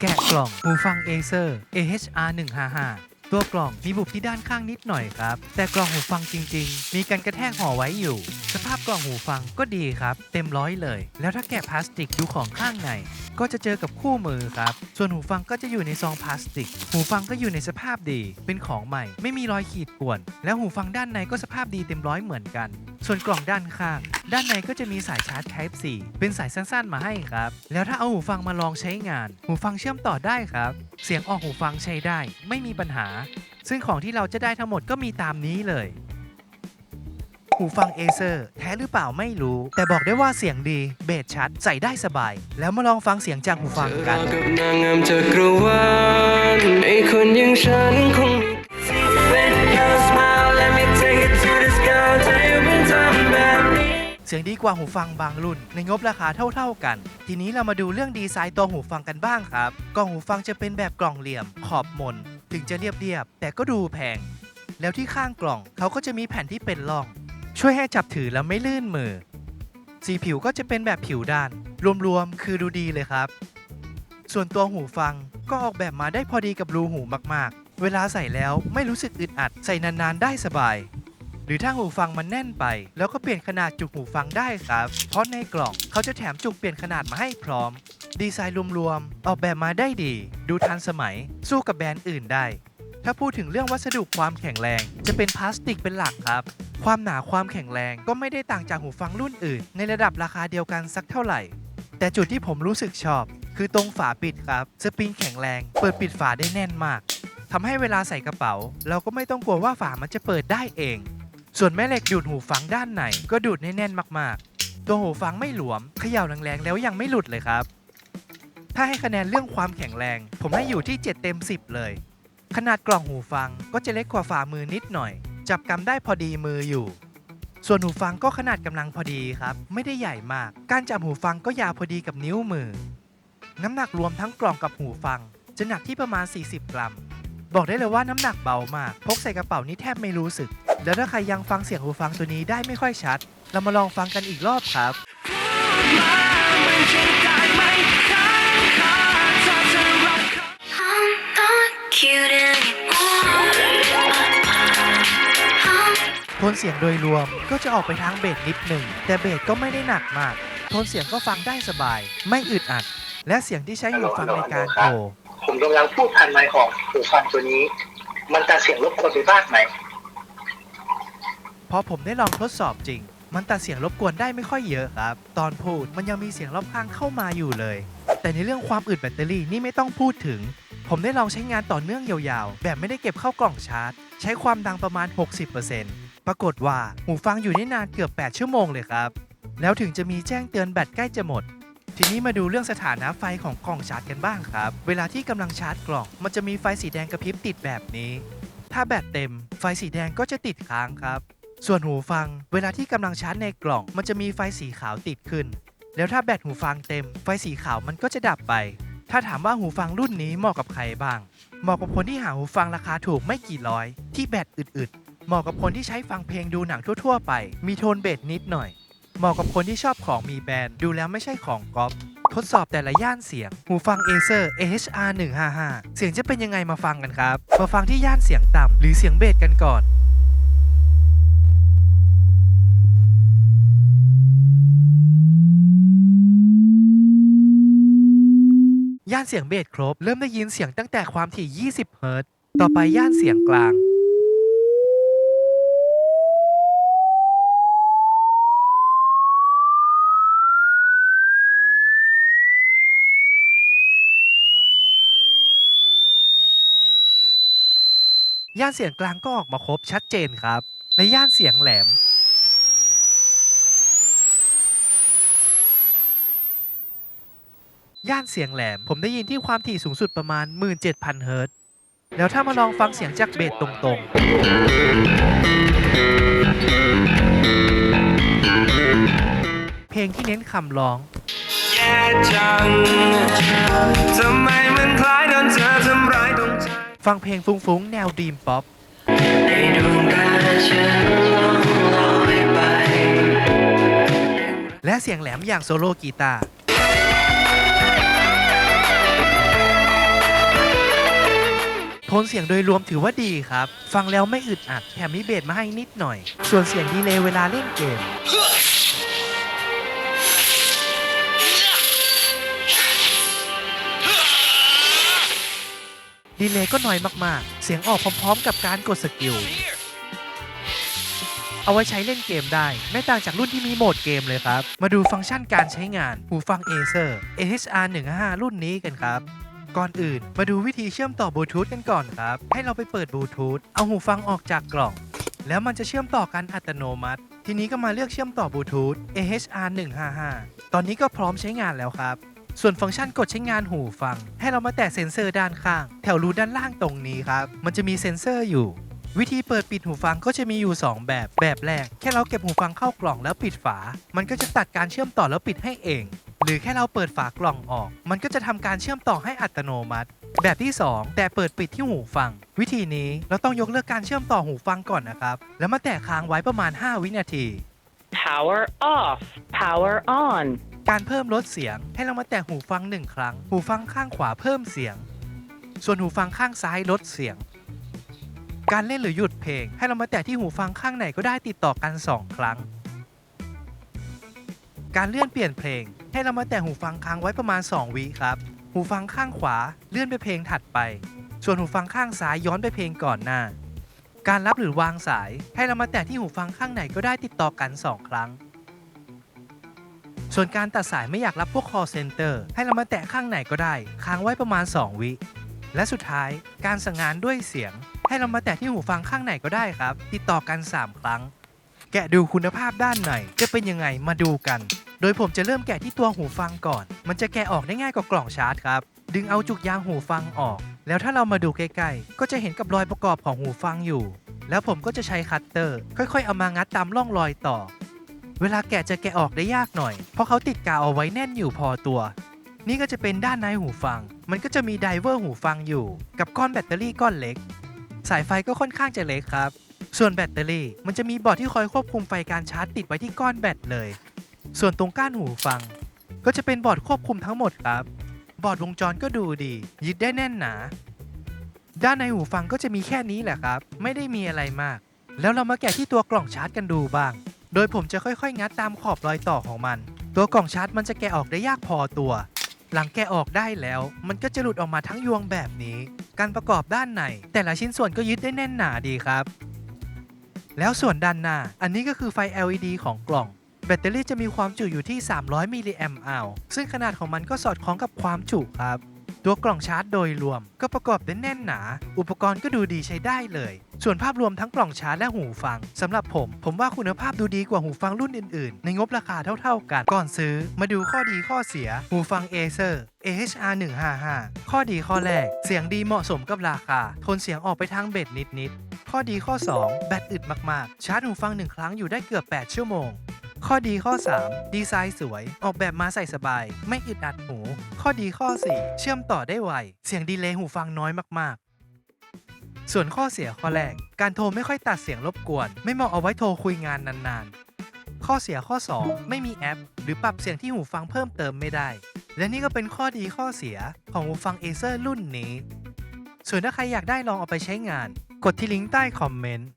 แกะกล่องหูฟัง Acer AHR 155ตัวกล่องมีบุบที่ด้านข้างนิดหน่อยครับ แต่กล่องหูฟังจริง ๆ มีการกระแทกห่อไว้อยู่ สภาพกล่องหูฟังก็ดีครับ เต็มร้อยเลย แล้วถ้าแกะพลาสติกดูของข้างใน ก็จะเจอกับคู่มือครับ ส่วนหูฟังก็จะอยู่ในซองพลาสติก หูฟังก็อยู่ในสภาพดี เป็นของใหม่ ไม่มีรอยขีดข่วน แล้วหูฟังด้านในก็สภาพดีเต็มร้อยเหมือนกัน ส่วนกล่องด้านข้าง ด้านในก็จะมีสายชาร์จ Type C เป็นสายสั้นๆมาให้ครับ แล้วถ้าเอาหูฟังมาลองใช้งาน หูฟังเชื่อมต่อได้ครับ เสียงออกหูฟังใช้ได้ ไม่มีปัญหา ซึ่งของที่เราจะได้ทั้งหมดก็มีตามนี้เลย หูฟัง Acer แท้หรือเปล่าไม่รู้ แต่บอกได้ว่าเสียงดีเบสชัดใส่ได้สบาย แล้วมาลองฟังเสียงจากหูฟังกันเจอเรากับนางงามจักรวาลไอ้คนอย่างฉันคงมี When you smile let me take it to the sky เธออยู่เป็นทำแบบนี้เสียงดีกว่าหูฟังบางรุ่น ในงบราคาเท่าๆกัน ทีนี้เรามาดูเรื่องดีไซน์ตัวหูฟังกันบ้างครับ กล่องหูฟังจะเป็นแบบกล่องเหลี่ยม ขอบมน ถึงจะเรียบๆแต่ก็ดูแพง แล้วที่ข้างกล่องเขาก็จะมีแผ่นที่เป็นร่อง ช่วยให้จับถือแล้วไม่ลื่นมือ สีผิวก็จะเป็นแบบผิวด้าน รวมๆ คือดูดีเลยครับ ส่วนตัวหูฟังก็ออกแบบมาได้พอดีกับรูหูมากๆ เวลาใส่แล้วไม่รู้สึกอึดอัดใส่นานๆ ได้สบาย หรือถ้าหูฟังมันแน่นไป แล้วก็เปลี่ยนขนาดจุกหูฟังได้ครับ เพราะในกล่องเขาจะแถมจุกเปลี่ยนขนาดมาให้พร้อม ดีไซน์รวมๆ ออกแบบมาได้ดี ดูทันสมัย สู้กับแบรนด์อื่นได้ ถ้าพูดถึงเรื่องวัสดุความแข็งแรง จะเป็นพลาสติกเป็นหลักครับ ความหนาความแข็งแรงก็ไม่ได้ต่างจากหูฟังรุ่นอื่น ในระดับราคาเดียวกันสักเท่าไหร่ แต่จุดที่ผมรู้สึกชอบ คือตรงฝาปิดครับ สปริงแข็งแรง เปิดปิดฝาได้แน่นมากทำให้เวลาใส่กระเป๋า เราก็ไม่ต้องกลัวว่าฝามันจะเปิดได้เอง ส่วนแม่เหล็กดูดหูฟังด้านในก็ดูดแน่นๆมากๆ ตัวหูฟังไม่หลวมเขย่าแรงๆแล้วยังไม่หลุดเลยครับ ถ้าให้คะแนนเรื่องความแข็งแรง ผมให้อยู่ที่ 7 เต็ม 10 เลย ขนาดกล่องหูฟังก็จะเล็กกว่าฝ่ามือนิดหน่อย จับกำได้พอดีมืออยู่ ส่วนหูฟังก็ขนาดกำลังพอดีครับ ไม่ได้ใหญ่มาก การจับหูฟังก็ยาวพอดีกับนิ้วมือ น้ำหนักรวมทั้งกล่องกับหูฟัง จะหนักที่ประมาณ 40 กรัม บอกได้เลยว่าน้ำหนักเบามาก พกใส่กระเป๋านี่แทบไม่รู้สึก แล้วถ้าใครยังฟังเสียงหูฟังตัวนี้ได้ไม่ค่อยชัด เรามาลองฟังกันอีกรอบครับ นเสียงโดยรวมก็จะออกไปทางเบสนิดหนึ่ง แต่เบสก็ไม่ได้หนักมาก โทนเสียงก็ฟังได้สบาย ไม่อึดอัด และเสียงที่ใช้หูฟังในการโทรผมกำลังพูดผ่านไมค์ของหูฟังตัวนี้ มันจะเสียงรบกวนไปบ้างไหม พอผมได้ลองทดสอบจริง มันตัดเสียงรบกวนได้ไม่ค่อยเยอะครับ ตอนพูดมันยังมีเสียงรอบข้างเข้ามาอยู่เลย แต่ในเรื่องความอึดแบตเตอรี่นี่ไม่ต้องพูดถึง ผมได้ลองใช้งานต่อเนื่องยาวๆ แบบไม่ได้เก็บเข้ากล่องชาร์จ ใช้ความดังประมาณ 60% ปรากฏว่าหูฟังอยู่ได้นานเกือบ 8 ชั่วโมงเลยครับ แล้วถึงจะมีแจ้งเตือนแบตใกล้จะหมด ทีนี้มาดูเรื่องสถานะไฟของกล่องชาร์จกันบ้างครับ เวลาที่กำลังชาร์จกล่อง มันจะมีไฟสีแดงกระพริบติดแบบนี้ ถ้าแบตเต็ม ไฟสีแดงก็จะติดค้างครับ ส่วนหูฟัง เวลาที่กำลังชาร์จในกล่อง มันจะมีไฟสีขาวติดขึ้น แล้วถ้าแบตหูฟังเต็ม ไฟสีขาวมันก็จะดับไป ถ้าถามว่าหูฟังรุ่นนี้เหมาะกับใครบ้าง เหมาะกับคนที่หาหูฟังราคาถูกไม่กี่ร้อย ที่แบตอึดๆ เหมาะกับคนที่ใช้ฟังเพลงดูหนังทั่ว ๆ ไป มีโทนเบสนิดหน่อย เหมาะกับคนที่ชอบของมีแบรนด์ดูแล้วไม่ใช่ของก๊อปทดสอบแต่ละย่านเสียง หูฟัง Acer AHR 155 เสียงจะเป็นยังไงมาฟังกันครับ มาฟังที่ย่านเสียงต่ำหรือเสียงเบสกันก่อนย่านเสียงเบสครบ เริ่มได้ยินเสียงตั้งแต่ความถี่ 20 เฮิรตซ์ ต่อไปย่านเสียงกลาง ย่านเสียงกลางก็ออกมาครบชัดเจนครับ ในย่านเสียงแหลม ย่านเสียงแหลม ผมได้ยินที่ความถี่สูงสุดประมาณ 17,000 เฮิรตซ์แล้วถ้ามาลองฟังเสียงจากเบสตรงๆ เพลงที่เน้นคำร้องแย่จังทำไมมันคล้ายโดนเธอทำร้ายตรงใจ ฟังเพลงฟุ้งๆ แนวดีมป๊อปและเสียงแหลมอย่างโซโล่กีตาร์โทนเสียงโดยรวมถือว่าดีครับ ฟังแล้วไม่อึดอัด แถมมีเบสมาให้นิดหน่อย ส่วนเสียงดีเลย์เวลาเล่นเกม ดีเลย์ก็น้อยมากๆ เสียงออกพร้อมๆ กับการกดสกิล เอาไว้ใช้เล่นเกมได้ ไม่ต่างจากรุ่นที่มีโหมดเกมเลยครับ มาดูฟังก์ชันการใช้งานหูฟัง Acer AHR 155รุ่นนี้กันครับก่อนอื่น มาดูวิธีเชื่อมต่อบลูทูธกันก่อนครับ ให้เราไปเปิดบลูทูธเอาหูฟังออกจากกล่อง แล้วมันจะเชื่อมต่อกันอัตโนมัติ ทีนี้ก็มาเลือกเชื่อมต่อบลูทูธ AHR 155ตอนนี้ก็พร้อมใช้งานแล้วครับ ส่วนฟังก์ชันกดใช้งานหูฟัง ให้เรามาแตะเซ็นเซอร์ด้านข้าง แถวรูด้านล่างตรงนี้ครับ มันจะมีเซ็นเซอร์อยู่ วิธีเปิดปิดหูฟังก็จะมีอยู่ 2 แบบ แบบแรก แค่เราเก็บหูฟังเข้ากล่องแล้วปิดฝา มันก็จะตัดการเชื่อมต่อแล้วปิดให้เอง หรือแค่เราเปิดฝากล่องออก มันก็จะทำการเชื่อมต่อให้อัตโนมัติ แบบที่ 2 แต่เปิดปิดที่หูฟัง วิธีนี้เราต้องยกเลิกการเชื่อมต่อหูฟังก่อนนะครับ แล้วมาแตะค้างไว้ประมาณ 5 วินาที Power off. Power on. การเพิ่มลดเสียง ให้เรามาแตะหูฟังหนึ่งครั้ง หูฟังข้างขวาเพิ่มเสียง ส่วนหูฟังข้างซ้ายลดเสียง การเล่นหรือหยุดเพลง ให้เรามาแตะที่หูฟังข้างไหนก็ได้ติดต่อกัน 2 ครั้ง การเลื่อนเปลี่ยนเพลง ให้เรามาแตะหูฟังค้างไว้ประมาณ 2 วิครับ หูฟังข้างขวาเลื่อนไปเพลงถัดไป ส่วนหูฟังข้างซ้ายย้อนไปเพลงก่อนหน้า การรับหรือวางสาย ให้เรามาแตะที่หูฟังข้างไหนก็ได้ติดต่อกัน 2 ครั้ง ส่วนการตัดสายไม่อยากรับพวก call center ให้เรามาแตะข้างไหนก็ได้ ค้างไว้ประมาณ 2 วิ และสุดท้ายการสั่งงานด้วยเสียง ให้เรามาแตะที่หูฟังข้างไหนก็ได้ครับ ติดต่อกัน 3 ครั้ง แกะดูคุณภาพด้านในจะเป็นยังไงมาดูกัน โดยผมจะเริ่มแกะที่ตัวหูฟังก่อน มันจะแกะออกได้ง่ายกว่ากล่องชาร์จครับ ดึงเอาจุกยางหูฟังออก แล้วถ้าเรามาดูใกล้ๆ ก็จะเห็นกับรอยประกอบของหูฟังอยู่ แล้วผมก็จะใช้คัตเตอร์ ค่อยๆ เอามางัดตามร่องรอยต่อ เวลาแกะจะแกะออกได้ยากหน่อย เพราะเขาติดกาวเอาไว้แน่นอยู่พอตัว นี่ก็จะเป็นด้านในหูฟัง มันก็จะมีไดเวอร์หูฟังอยู่ กับก้อนแบตเตอรี่ก้อนเล็ก สายไฟก็ค่อนข้างจะเล็กครับ ส่วนแบตเตอรี่มันจะมีบอร์ดที่คอยควบคุมไฟการชาร์จติดไว้ที่ก้อนแบตเลย ส่วนตรงก้านหูฟัง ก็จะเป็นบอร์ดควบคุมทั้งหมดครับ บอร์ดวงจรก็ดูดี ยึดได้แน่นหนา ด้านในหูฟังก็จะมีแค่นี้แหละครับ ไม่ได้มีอะไรมาก แล้วเรามาแกะที่ตัวกล่องชาร์จกันดูบ้าง โดยผมจะค่อยๆ งัดตามขอบรอยต่อของมัน ตัวกล่องชาร์จมันจะแกะออกได้ยากพอตัว หลังแกะออกได้แล้ว มันก็จะหลุดออกมาทั้งยวงแบบนี้ การประกอบด้านในแต่ละชิ้นส่วนก็ยึดได้แน่นหนาดีครับ แล้วส่วนด้านหน้า อันนี้ก็คือไฟ LED ของกล่องแบตเตอรี่จะมีความจุอยู่ที่ 300 มิลลิแอมป์อซึ่งขนาดของมันก็สอดคล้องกับความจุครับ ตัวกล่องชาร์จโดยรวมก็ประกอบได้แน่นหนา อุปกรณ์ก็ดูดีใช้ได้เลย ส่วนภาพรวมทั้งกล่องชาร์จและหูฟังสำหรับผม ผมว่าคุณภาพดูดีกว่าหูฟังรุ่นอื่นๆ ในงบราคาเท่าๆกัน ก่อนซื้อมาดูข้อดีข้อเสีย หูฟัง Acer AHR 155ข้อดีข้อแรก เสียงดีเหมาะสมกับราคา ทนเสียงออกไปทางเบสนิดๆ ข้อดีข้อ 2 แบตอึดมากๆ ชาร์จหูฟังหนึ่งครั้งอยู่ได้เกือบ 8 ชั่วโมง ข้อดีข้อ 3 ดีไซน์สวย ออกแบบมาใส่สบาย ไม่อึดอัดหู ข้อดีข้อ 4 เชื่อมต่อได้ไว เสียงดีเลย์หูฟังน้อยมากๆ ส่วนข้อเสียข้อแรก การโทรไม่ค่อยตัดเสียงรบกวน ไม่เหมาะเอาไว้โทรคุยงานนานๆ ข้อเสียข้อ 2 ไม่มีแอป หรือปรับเสียงที่หูฟังเพิ่มเติมไม่ได้ และนี่ก็เป็นข้อดีข้อเสียของหูฟัง Acer รุ่นนี้ ส่วนถ้าใครอยากได้ลองเอาไปใช้งาน กดที่ลิงก์ใต้คอมเมนต์